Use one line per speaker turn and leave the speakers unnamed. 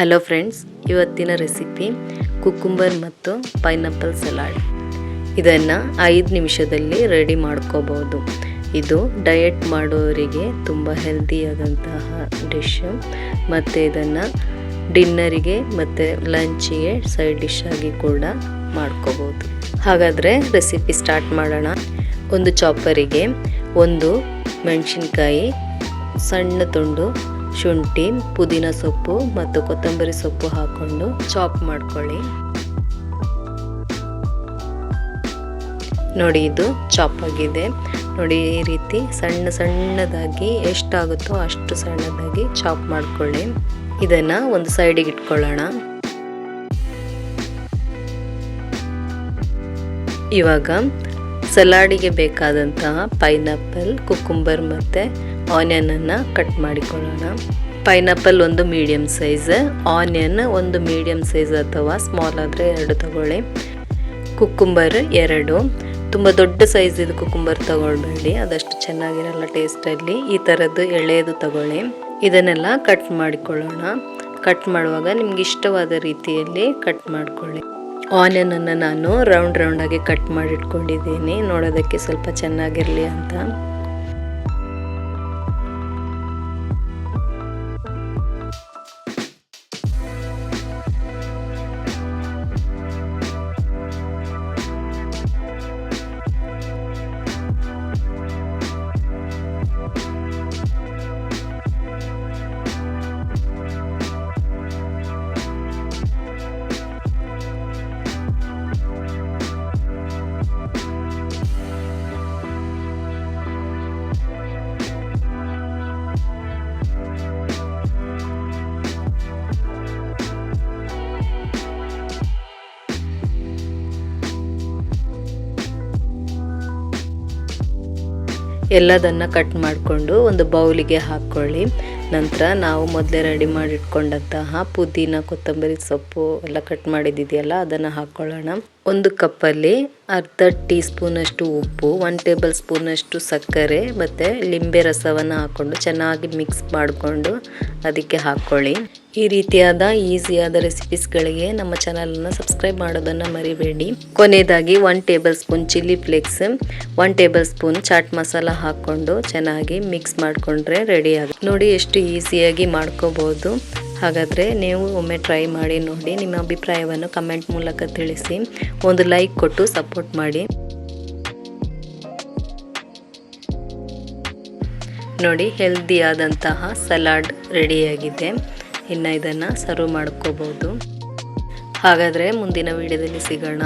Hello friends ಇವತ್ತಿನ recipe cucumber ಮತ್ತು pineapple salad ಇದನ್ನು ಐದು ನಿಮಿಷದಲ್ಲಿ ರೆಡಿ ಮಾಡ್ಕೋಬೋದು ಇದು ಡಯಟ್ ಮಾಡೋರಿಗೆ ತುಂಬ ಹೆಲ್ದಿಯಾದಂತಹ ಡಿಶ್ ಮತ್ತು ಇದನ್ನು ಡಿನ್ನರಿಗೆ ಮತ್ತು ಲಂಚಿಗೆ ಸೈಡ್ ಡಿಶ್ ಆಗಿ ಕೂಡ ಮಾಡ್ಕೋಬೋದು ಹಾಗಾದರೆ ರೆಸಿಪಿ ಸ್ಟಾರ್ಟ್ ಮಾಡೋಣ. ಒಂದು ಚಾಪರಿಗೆ ಒಂದು ಮೆಣಸಿನ್ಕಾಯಿ, ಸಣ್ಣ ತುಂಡು ಶುಂಠಿ, ಪುದೀನ ಸೊಪ್ಪು ಮತ್ತು ಕೊತ್ತಂಬರಿ ಸೊಪ್ಪು ಹಾಕೊಂಡು ಚಾಪ್ ಮಾಡ್ಕೊಳ್ಳಿ. ನೋಡಿ, ಇದು ಚಾಪ್ ಆಗಿದೆ. ನೋಡಿ, ಈ ರೀತಿ ಸಣ್ಣ ಸಣ್ಣದಾಗಿ ಎಷ್ಟಾಗುತ್ತೋ ಅಷ್ಟು ಸಣ್ಣದಾಗಿ ಚಾಪ್ ಮಾಡ್ಕೊಳ್ಳಿ. ಇದನ್ನು ಒಂದು ಸೈಡಿಗೆ ಇಟ್ಕೊಳ್ಳೋಣ. ಇವಾಗ ಸಲಾಡಿಗೆ ಬೇಕಾದಂತಹ ಪೈನಾಪಲ್ ಕುಕ್ಕುಂಬರ್ ಮತ್ತು ಆನಿಯನನ್ನು ಕಟ್ ಮಾಡಿಕೊಳ್ಳೋಣ. ಪೈನಾಪಲ್ ಒಂದು ಮೀಡಿಯಮ್ ಸೈಜ್ ಆನಿಯನ್ ಒಂದು ಮೀಡಿಯಮ್ ಸೈಜ್ ಅಥವಾ ಸ್ಮಾಲ್ ಆದರೆ ಎರಡು ತಗೊಳ್ಳಿ. ಕುಕ್ಕುಂಬರ್ ಎರಡು. ತುಂಬ ದೊಡ್ಡ ಸೈಜ್ ಇದು ಕುಕ್ಕುಂಬರ್ ತಗೊಳ್ಬೇಡಿ, ಅದಷ್ಟು ಚೆನ್ನಾಗಿರಲ್ಲ ಟೇಸ್ಟಲ್ಲಿ ಈ ಥರದ್ದು ಎಳೆಯದು ತಗೊಳ್ಳಿ. ಇದನ್ನೆಲ್ಲ ಕಟ್ ಮಾಡಿಕೊಳ್ಳೋಣ. ಕಟ್ ಮಾಡುವಾಗ ನಿಮ್ಗೆ ಇಷ್ಟವಾದ ರೀತಿಯಲ್ಲಿ ಕಟ್ ಮಾಡಿಕೊಳ್ಳಿ. ಆನಿಯನನ್ನು ನಾನು ರೌಂಡ್ ರೌಂಡಾಗಿ ಕಟ್ ಮಾಡಿಟ್ಕೊಂಡಿದ್ದೀನಿ. ನೋಡೋದಕ್ಕೆ ಸ್ವಲ್ಪ ಚೆನ್ನಾಗಿರಲಿ ಅಂತ. ಎಲ್ಲದನ್ನು ಕಟ್ ಮಾಡಿಕೊಂಡು ಒಂದು ಬೌಲಿಗೆ ಹಾಕ್ಕೊಳ್ಳಿ ನಂತರ ನಾವು ಮೊದಲೇ ರೆಡಿ ಮಾಡಿಟ್ಕೊಂಡಂತಹ ಪುದೀನ ಕೊತ್ತಂಬರಿ ಸೊಪ್ಪು ಎಲ್ಲ ಕಟ್ ಮಾಡಿದ್ದಿದೆಯಲ್ಲ ಅದನ್ನು ಹಾಕ್ಕೊಳ್ಳೋಣ ಒಂದು ಕಪ್ಪಲ್ಲಿ ಅರ್ಧ ಟೀ ಸ್ಪೂನಷ್ಟು ಉಪ್ಪು ಒನ್ ಟೇಬಲ್ ಸ್ಪೂನಷ್ಟು ಸಕ್ಕರೆ, ಮತ್ತು ಲಿಂಬೆ ರಸವನ್ನು ಹಾಕ್ಕೊಂಡು ಚೆನ್ನಾಗಿ ಮಿಕ್ಸ್ ಮಾಡಿಕೊಂಡು ಅದಕ್ಕೆ ಹಾಕ್ಕೊಳ್ಳಿ ಈ ರೀತಿಯಾದ ಈಸಿಯಾದ ರೆಸಿಪೀಸ್ಗಳಿಗೆ ನಮ್ಮ ಚಾನಲನ್ನು ಸಬ್ಸ್ಕ್ರೈಬ್ ಮಾಡೋದನ್ನು ಮರಿಬೇಡಿ. ಕೊನೆಯದಾಗಿ one tablespoon chilli flakes one tablespoon chaat masala ಹಾಕ್ಕೊಂಡು ಚೆನ್ನಾಗಿ ಮಿಕ್ಸ್ ಮಾಡಿಕೊಂಡ್ರೆ ರೆಡಿ ಆಗುತ್ತೆ. ನೋಡಿ ಎಷ್ಟು ಈಸಿಯಾಗಿ ಮಾಡ್ಕೋಬೋದು. ಹಾಗಾದರೆ ನೀವು ಒಮ್ಮೆ ಟ್ರೈ ಮಾಡಿ ನೋಡಿ, ನಿಮ್ಮ ಅಭಿಪ್ರಾಯವನ್ನು ಕಮೆಂಟ್ ಮೂಲಕ ತಿಳಿಸಿ. ಒಂದು ಲೈಕ್ ಕೊಟ್ಟು ಸಪೋರ್ಟ್ ಮಾಡಿ. ನೋಡಿ ಹೆಲ್ದಿಯಾದಂತಹ ಸಲಾಡ್ ರೆಡಿಯಾಗಿದೆ. ಇನ್ನು ಇದನ್ನು ಸರ್ವ್ ಮಾಡ್ಕೋಬೋದು. ಹಾಗಾದರೆ ಮುಂದಿನ ವಿಡಿಯೋದಲ್ಲಿ ಸಿಗೋಣ.